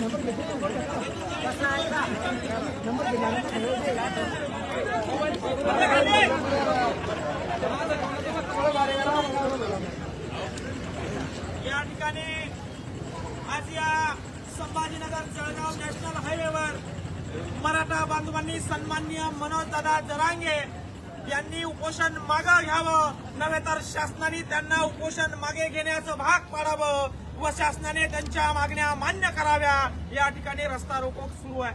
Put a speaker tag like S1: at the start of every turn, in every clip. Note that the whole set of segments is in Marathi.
S1: या ठिकाणी आज या संभाजीनगर जळगाव नॅशनल हायवेवर मराठा बांधवांनी सन्माननीय मनोजदादा जरांगे यांनी उपोषण मागं घ्यावं. नव्हे तर शासनाने त्यांना उपोषण मागे घेण्याचं भाग पाडावं व शासनाने त्यांच्या मागण्या मान्य कराव्या. या ठिकाणी रस्ता रोको सुरू आहे.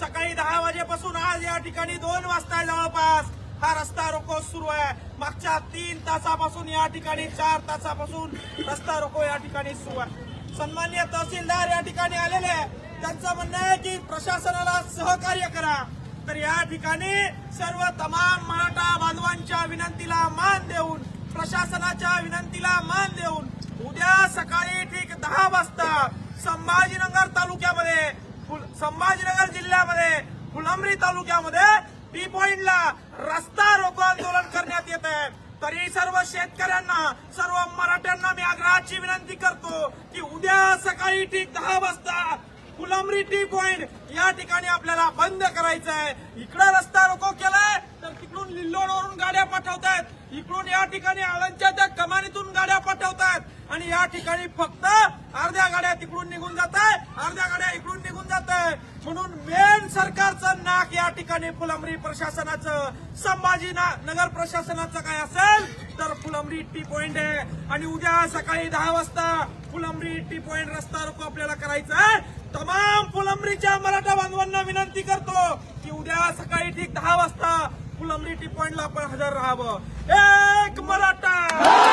S1: सकाळी दहा वाजेपासून आज या ठिकाणी दोन वाजता जवळपास. हा रस्ता रोको सुरू आहे. मागच्या तीन तासापासून या ठिकाणी चार तासापासून रस्ता रोको या ठिकाणी सुरू आहे. सन्मान्य तहसीलदार या ठिकाणी आलेले आहे. त्यांचं म्हणणं आहे की प्रशासनाला सहकार्य करा. तर या ठिकाणी सर्व तमाम मराठा विनंतीला मान देऊन प्रशासनाच्या विनंतीला मान देऊन उद्या सकाळी ठीक दहा वाजता संभाजीनगर तालुक्यामध्ये संभाजीनगर जिल्ह्यामध्ये फुलंब्री तालुक्यामध्ये टी पॉइंटला रस्ता रोको आंदोलन करण्यात येत आहे. तरी सर्व शेतकऱ्यांना सर्व मराठ्यांना मी आग्रहाची विनंती करतो की उद्या सकाळी ठीक दहा वाजता फुलंब्री टी पॉइंट या ठिकाणी आपल्याला बंद करायचं आहे इकडे रस्ता रोको केलाय तर तिकडून पाठवतायत. इकडून या ठिकाणी आळंदच्या त्या कमानीतून गाड्या पाठवतायत. आणि या ठिकाणी फक्त अर्ध्या गाड्या तिकडून निघून जात आहे अर्ध्या गाड्या इकडून निघून जात आहे म्हणून मेन सरकारचं नाक या ठिकाणी फुलंबरी प्रशासनाचं संभाजी ना- नगर प्रशासनाचं काय असेल तर फुलंबरी टी पॉइंट आहे. आणि उद्या सकाळी दहा वाजता फुलंबरी टी पॉइंट रस्ता रोको आपल्याला करायचं आहे. तमाम फुलंब्रीच्या मराठा बांधवांना विनंती करतो की उद्या सकाळी ठीक दहा वाजता फुलंब्री टी पॉइंटला आपण हजर राहावं. एक मराठा!